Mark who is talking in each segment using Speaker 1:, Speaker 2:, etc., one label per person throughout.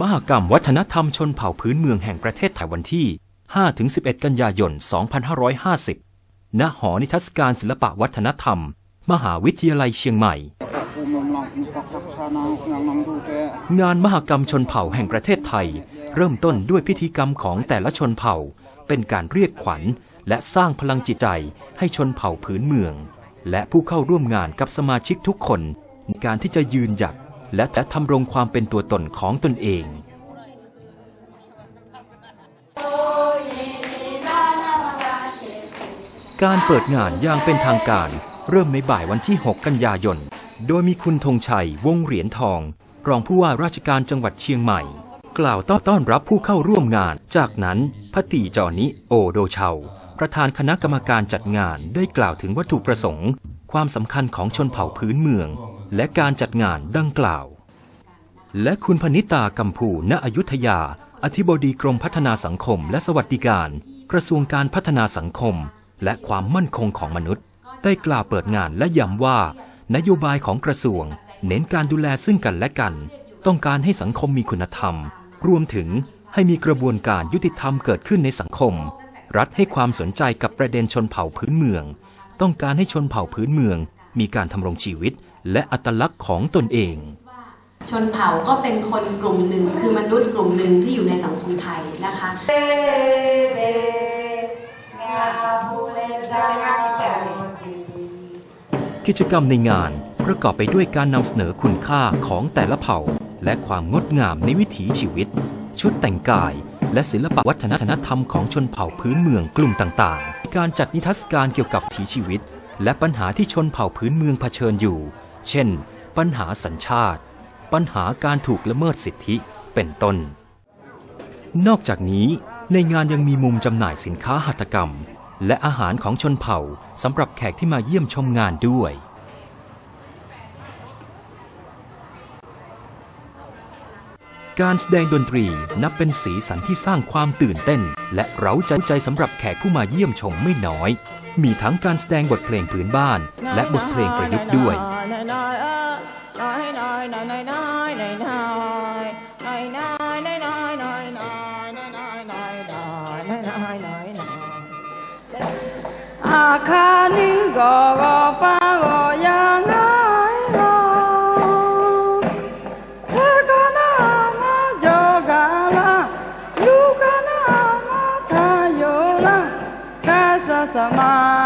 Speaker 1: มหกรรมวัฒนธรรมชนเผ่าพื้นเมืองแห่งประเทศไทยวันที่ 5-11 กันยายน 2550 ณ หอนิทรรศการศิลปวัฒนธรรม มหาวิทยาลัยเชียงใหม่ งานมหกรรมชนเผ่าแห่งประเทศไทย เริ่มต้นด้วยพิธีกรรมของแต่ละชนเผ่า เป็นการเรียกขวัญ และสร้างพลังจิตใจให้ชนเผ่าพื้นเมือง และผู้เข้าร่วมงานกับสมาชิกทุกคนในการที่จะยืนหยัด และและทำรงความเป็นตัวตนของตนเองการเปิดงานอย่างเป็นทางการ เริ่มในบ่ายวันที่ 6 กันยายน โดยมีคุณธงชัยวงเหรียญทอง รองผู้ว่าราชการจังหวัดเชียงใหม่ กล่าวต้อนรับผู้เข้าร่วมงาน จากนั้นพติจอนิโอโดเชาประธานคณะกรรมการจัดงานได้กล่าวถึงวัตถุประสงค์ ความสำคัญของชนเผ่าพื้นเมือง และการจัดงานดังกล่าว และคุณพนิตากัมพูณอยุธยา อธิบดีกรมพัฒนาสังคม และสวัสดิการ กระทรวงการพัฒนาสังคม และความมั่นคงของมนุษย์ ได้กล่าวเปิดงานและย้ำว่า นโยบายของกระทรวง เน้นการดูแลซึ่งกันและกัน ต้องการให้สังคมมีคุณธรรม รวมถึงให้มีกระบวนการยุติธรรมเกิดขึ้นในสังคม รัฐให้ความสนใจกับประเด็นชนเผ่าพื้นเมือง ต้องการให้ชนเผ่าพื้นเมือง มีการทำรงชีวิต และอัตลักษณ์ของตนเอง
Speaker 2: ชนเผ่าก็เป็นคนกลุ่มหนึ่งคือมนุษย์กลุ่มหนึ่งที่อยู่ในสังคมไทยนะคะ
Speaker 1: กิจกรรมในงานประกอบไปด้วยการนำเสนอคุณค่าของแต่ละเผ่า และความงดงามในวิถีชีวิต ชุดแต่งกาย และศิลปวัฒนธรรมของชนเผ่าพื้นเมืองกลุ่มต่างๆ การจัดนิทรรศการเกี่ยวกับวิถีชีวิต และปัญหาที่ชนเผ่าพื้นเมืองเผชิญอยู่ เช่น ปัญหาสัญชาติ ปัญหาการถูกละเมิดสิทธิเป็นต้น นอกจากนี้ในงานยังมีมุมจำหน่ายสินค้าหัตถกรรม และอาหารของชนเผ่าสำหรับแขกที่มาเยี่ยมชมงานด้วย การแสดงดนตรีนับเป็นสีสันที่สร้างความตื่นเต้น และเร้าใจใจสำหรับแขกผู้มาเยี่ยมชมไม่น้อย มีทั้งการแสดงบทเพลงพื้นบ้าน และบทเพลงประยุกต์ด้วย
Speaker 3: อาคานิโกโกปาโกยังไงโกเธอกานามา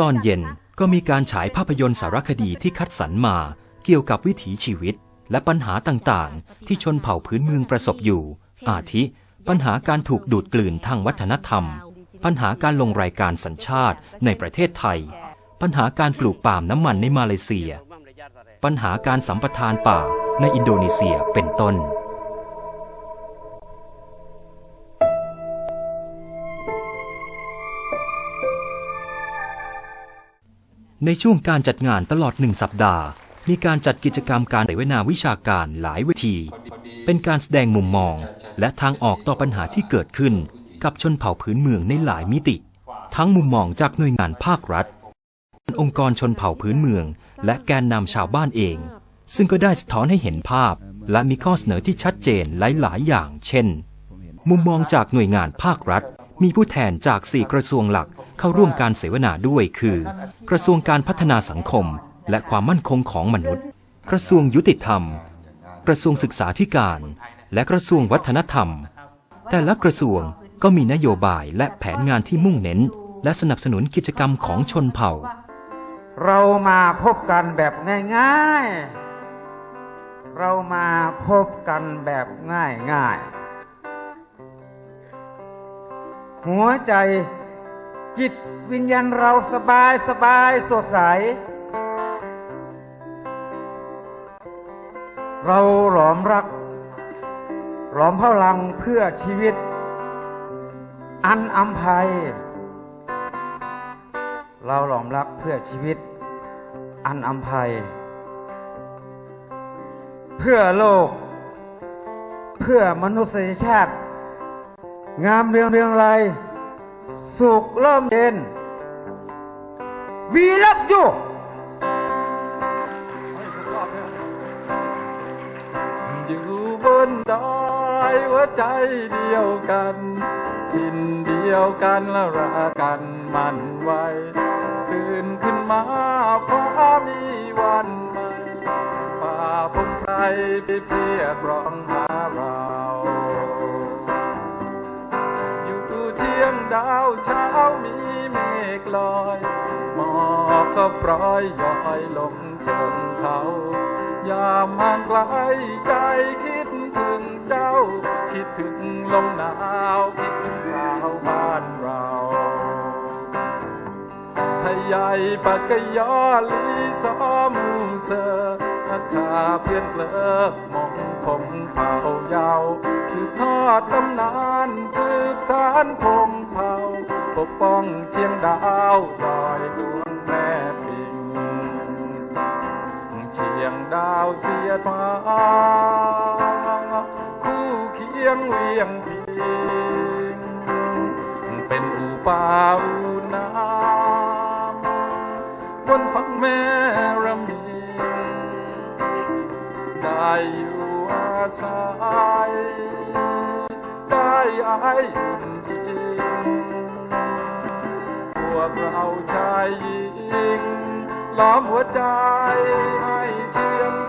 Speaker 1: ตอนเย็นก็มีการฉายภาพยนตร์สารคดีที่คัดสรรมาเกี่ยวกับวิถีชีวิต และปัญหาต่างๆ ที่ชนเผ่าพื้นเมืองประสบอยู่ อาทิ ปัญหาการถูกดูดกลืนทางวัฒนธรรม ปัญหาการลงรายการสัญชาติในประเทศไทย ปัญหาการปลูกป่ามน้ำมันในมาเลเซีย ปัญหาการสัมปทานป่าในอินโดนีเซียเป็นต้น ในช่วงการจัดงานตลอดหนึ่งสัปดาห์ มีการจัดกิจกรรมการเสวนาวิชาการหลายเวที เป็นการแสดงมุมมอง และทางออกต่อปัญหาที่เกิดขึ้น กับชนเผ่าพื้นเมืองในหลายมิติ ทั้งมุมมองจากหน่วยงานภาครัฐ องค์กรชนเผ่าพื้นเมือง และแกนนำชาวบ้านเอง ซึ่งก็ได้สะท้อนให้เห็นภาพ และมีข้อเสนอที่ชัดเจนหลาย ๆ อย่าง เช่น มุมมองจากหน่วยงานภาครัฐ มีผู้แทนจาก 4 กระทรวงหลัก เข้าร่วมการเสวนาด้วยคือ กระทรวงการพัฒนาสังคม และความมั่นคงของมนุษย์ กระทรวงยุติธรรม กระทรวงศึกษาธิการ และกระทรวงวัฒนธรรม แต่ละกระทรวงก็มีนโยบายและแผนงานที่มุ่งเน้น และสนับสนุนกิจกรรมของชนเผ่า
Speaker 4: เรามาพบกันแบบง่ายๆ เรามาพบกันแบบง่ายๆ หัวใจ จิตวิญญาณเราสบายสบายสดใส เราหลอมรัก หลอมพลังเพื่อชีวิต อันอัมภัย เราหลอมรักเพื่อชีวิต อันอัมภัย เพื่อโลก เพื่อมนุษยชาติ งามเรืองเรืองไร สุขเริ่มเย็นวีลักยู
Speaker 5: อยู่บนดอยหัวใจเดียวกันทินเดียวกันและรักกันมันไว้คืนขึ้นมาฟ้ามีวันใหม่ป่าพงไพรไปเพียกร้องหาเรา อกก็ปล่อยย้อยลงเชิงเขายามห่างไกลใจคิดถึงเจ้า คิดถึงลมหนาวคิดถึงสาวบ้านเราทยใหญ่ปักกะยอลีซอมูเซออาคาเพียนเกลอมองผมเผายาวสืบทอดตำนานสืบสารพงเผาปกป้องเชียงดาวดอย งดาวเสียฟ้า คู่เคียงเวียงพิงเป็นอูป่าอูน้ำบนฝั่งแม่ระมีได้อยู่อาศัยได้อายอุ่นอิงพวกเราชาย หญิ